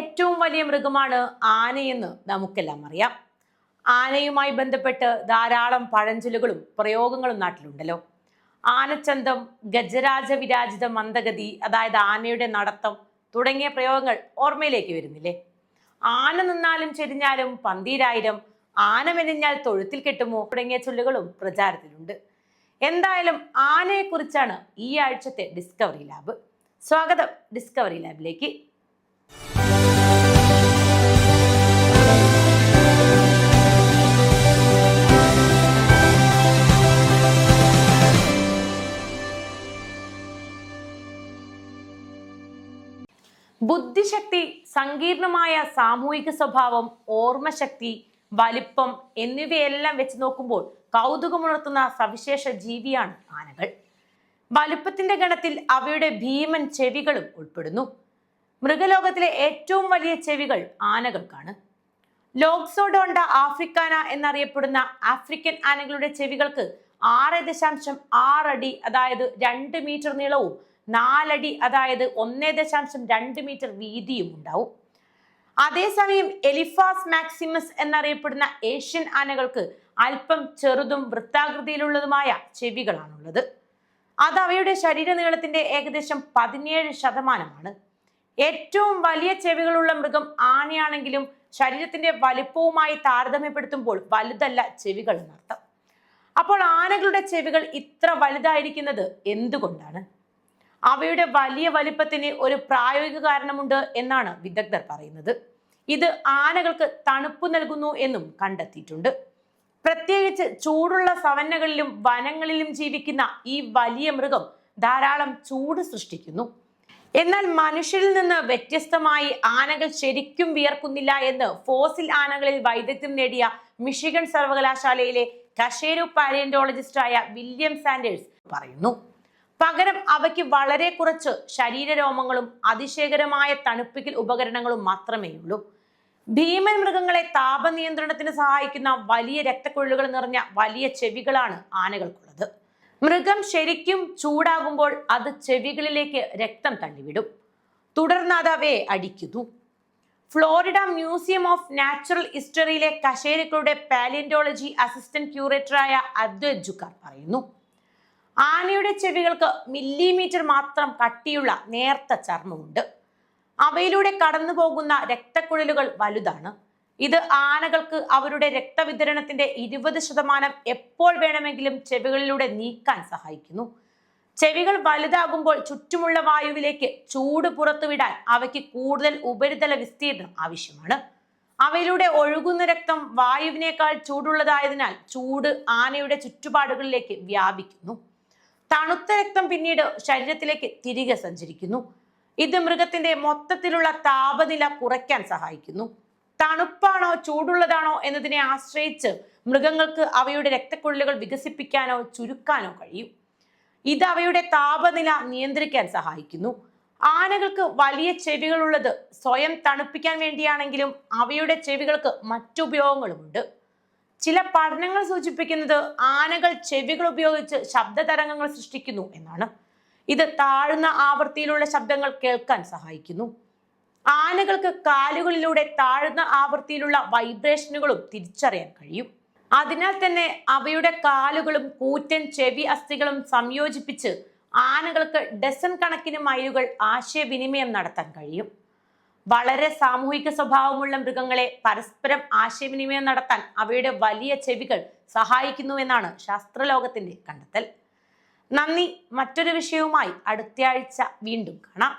ഏറ്റവും വലിയ മൃഗമാണ് ആനയെന്ന് നമുക്കെല്ലാം അറിയാം. ആനയുമായി ബന്ധപ്പെട്ട് ധാരാളം പഴഞ്ചൊല്ലുകളും പ്രയോഗങ്ങളും നാട്ടിലുണ്ടല്ലോ. ആനച്ചന്തം ഗജരാജ വിരാജിത മന്ദഗതി അതായത് ആനയുടെ നടത്തം തുടങ്ങിയ പ്രയോഗങ്ങൾ ഓർമ്മയിലേക്ക് വരുന്നില്ലേ? ആന നിന്നാലും ചെരിഞ്ഞാലും പന്തീരായിരം ആന മെനിഞ്ഞാൽ തൊഴുത്തിൽ കെട്ടുമോ തുടങ്ങിയ ചൊല്ലുകളും പ്രചാരത്തിലുണ്ട്. എന്തായാലും ആനയെക്കുറിച്ചാണ് ഈ ആഴ്ചത്തെ ഡിസ്കവറി ലാബ്. സ്വാഗതം ഡിസ്കവറി ലാബിലേക്ക്. ബുദ്ധിശക്തി സങ്കീർണമായ സാമൂഹിക സ്വഭാവം ഓർമ്മശക്തി വലിപ്പം എന്നിവയെല്ലാം വെച്ച് നോക്കുമ്പോൾ കൗതുകമുണർത്തുന്ന സവിശേഷ ജീവിയാണ് ആനകൾ. വലുപ്പത്തിന്റെ ഗണത്തിൽ അവയുടെ ഭീമൻ ചെവികളും ഉൾപ്പെടുന്നു. മൃഗലോകത്തിലെ ഏറ്റവും വലിയ ചെവികൾ ആനകൾക്കാണ്. ലോക്സോഡോണ്ട ആഫ്രിക്കാന എന്നറിയപ്പെടുന്ന ആഫ്രിക്കൻ ആനകളുടെ ചെവികൾക്ക് ആറ് ദശാംശം ആറടി അതായത് രണ്ട് മീറ്റർ നീളവും നാലടി അതായത് ഒന്നേ ദശാംശം രണ്ട് മീറ്റർ വീതിയും ഉണ്ടാവും. അതേസമയം എലിഫാസ് മാക്സിമസ് എന്നറിയപ്പെടുന്ന ഏഷ്യൻ ആനകൾക്ക് അല്പം ചെറുതും വൃത്താകൃതിയിലുള്ളതുമായ ചെവികളാണുള്ളത്. അത് അവയുടെ ശരീര നീളത്തിന്റെ ഏകദേശം പതിനേഴ് ശതമാനമാണ്. ഏറ്റവും വലിയ ചെവികളുള്ള മൃഗം ആനയാണെങ്കിലും ശരീരത്തിന്റെ വലിപ്പവുമായി താരതമ്യപ്പെടുത്തുമ്പോൾ വലുതല്ല ചെവികൾ എന്നർത്ഥം. അപ്പോൾ ആനകളുടെ ചെവികൾ ഇത്ര വലുതായിരിക്കുന്നത് എന്തുകൊണ്ടാണ്? അവയുടെ വലിയ വലിപ്പത്തിന് ഒരു പ്രായോഗിക കാരണമുണ്ട് എന്നാണ് വിദഗ്ധർ പറയുന്നത്. ഇത് ആനകൾക്ക് തണുപ്പ് നൽകുന്നു എന്നും കണ്ടെത്തിയിട്ടുണ്ട്. പ്രത്യേകിച്ച് ചൂടുള്ള സവന്നകളിലും വനങ്ങളിലും ജീവിക്കുന്ന ഈ വലിയ മൃഗം ധാരാളം ചൂട് സൃഷ്ടിക്കുന്നു. എന്നാൽ മനുഷ്യരിൽ നിന്ന് വ്യത്യസ്തമായി ആനകൾ ശരിക്കും വിയർക്കുന്നില്ല എന്ന് ഫോസിൽ ആനകളിൽ വൈദഗ്ധ്യം നേടിയ മിഷിഗൺ സർവകലാശാലയിലെ കഷേരു പാലിയന്റോളജിസ്റ്റായ വില്യം സാൻഡേഴ്സ് പറയുന്നു. പകരം അവയ്ക്ക് വളരെ കുറച്ച് ശരീരരോമങ്ങളും അതിശയകരമായ തണുപ്പിക്കൽ ഉപകരണങ്ങളും മാത്രമേയുള്ളൂ. ഭീമൻ മൃഗങ്ങളെ താപനിയന്ത്രണത്തിന് സഹായിക്കുന്ന വലിയ രക്തക്കുഴലുകൾ നിറഞ്ഞ വലിയ ചെവികളാണ് ആനകൾക്കുള്ളത്. മൃഗം ശരിക്കും ചൂടാകുമ്പോൾ അത് ചെവികളിലേക്ക് രക്തം തള്ളിവിടും. തുടർന്ന് അത് അവയെ അടിക്കുന്നു. ഫ്ലോറിഡ മ്യൂസിയം ഓഫ് നാച്ചുറൽ ഹിസ്റ്ററിയിലെ കശേരികളുടെ പാലിയന്റോളജി അസിസ്റ്റന്റ് ക്യൂറേറ്ററായ അദ്വൈത് ജുക്കാർ പറയുന്നു ആനയുടെ ചെവികൾക്ക് മില്ലിമീറ്റർ മാത്രം കട്ടിയുള്ള നേർത്ത ചർമ്മമുണ്ട്. അവയിലൂടെ കടന്നു പോകുന്ന രക്തക്കുഴലുകൾ വലുതാണ്. ഇത് ആനകൾക്ക് അവരുടെ രക്തവിതരണത്തിന്റെ ഇരുപത് ശതമാനം എപ്പോൾ വേണമെങ്കിലും ചെവികളിലൂടെ നീക്കാൻ സഹായിക്കുന്നു. ചെവികൾ വലുതാകുമ്പോൾ ചുറ്റുമുള്ള വായുവിലേക്ക് ചൂട് പുറത്തുവിടാൻ അവയ്ക്ക് കൂടുതൽ ഉപരിതല വിസ്തീർണം ആവശ്യമാണ്. അവയിലൂടെ ഒഴുകുന്ന രക്തം വായുവിനേക്കാൾ ചൂടുള്ളതായതിനാൽ ചൂട് ആനയുടെ ചുറ്റുപാടുകളിലേക്ക് വ്യാപിക്കുന്നു. തണുത്ത രക്തം പിന്നീട് ശരീരത്തിലേക്ക് തിരികെ സഞ്ചരിക്കുന്നു. ഇത് മൃഗത്തിന്റെ മൊത്തത്തിലുള്ള താപനില കുറയ്ക്കാൻ സഹായിക്കുന്നു. തണുപ്പാണോ ചൂടുള്ളതാണോ എന്നതിനെ ആശ്രയിച്ച് മൃഗങ്ങൾക്ക് അവയുടെ രക്തക്കുഴലുകൾ വികസിപ്പിക്കാനോ ചുരുക്കാനോ കഴിയും. ഇത് അവയുടെ താപനില നിയന്ത്രിക്കാൻ സഹായിക്കുന്നു. ആനകൾക്ക് വലിയ ചെവികളുള്ളത് സ്വയം തണുപ്പിക്കാൻ വേണ്ടിയാണെങ്കിലും അവയുടെ ചെവികൾക്ക് മറ്റുപയോഗങ്ങളുമുണ്ട് ചില പഠനങ്ങൾ സൂചിപ്പിക്കുന്നത് ആനകൾ ചെവികൾ ഉപയോഗിച്ച് ശബ്ദ തരംഗങ്ങൾ സൃഷ്ടിക്കുന്നു എന്നാണ്. ഇത് താഴ്ന്ന ആവൃത്തിയിലുള്ള ശബ്ദങ്ങൾ കേൾക്കാൻ സഹായിക്കുന്നു. ആനകൾക്ക് കാലുകളിലൂടെ താഴ്ന്ന ആവൃത്തിയിലുള്ള വൈബ്രേഷനുകളും തിരിച്ചറിയാൻ കഴിയും. അതിനാൽ തന്നെ അവയുടെ കാലുകളും കൂറ്റൻ ചെവി അസ്ഥികളും സംയോജിപ്പിച്ച് ആനകൾക്ക് ഡസൺ കണക്കിന് മൈലുകൾ ആശയവിനിമയം നടത്താൻ കഴിയും. വളരെ സാമൂഹിക സ്വഭാവമുള്ള മൃഗങ്ങളെ പരസ്പരം ആശയവിനിമയം നടത്താൻ അവയുടെ വലിയ ചെവികൾ സഹായിക്കുന്നുവെന്നാണ് ശാസ്ത്രലോകത്തിന്റെ കണ്ടെത്തൽ. നന്ദി. മറ്റൊരു വിഷയവുമായി അടുത്തയാഴ്ച വീണ്ടും കാണാം.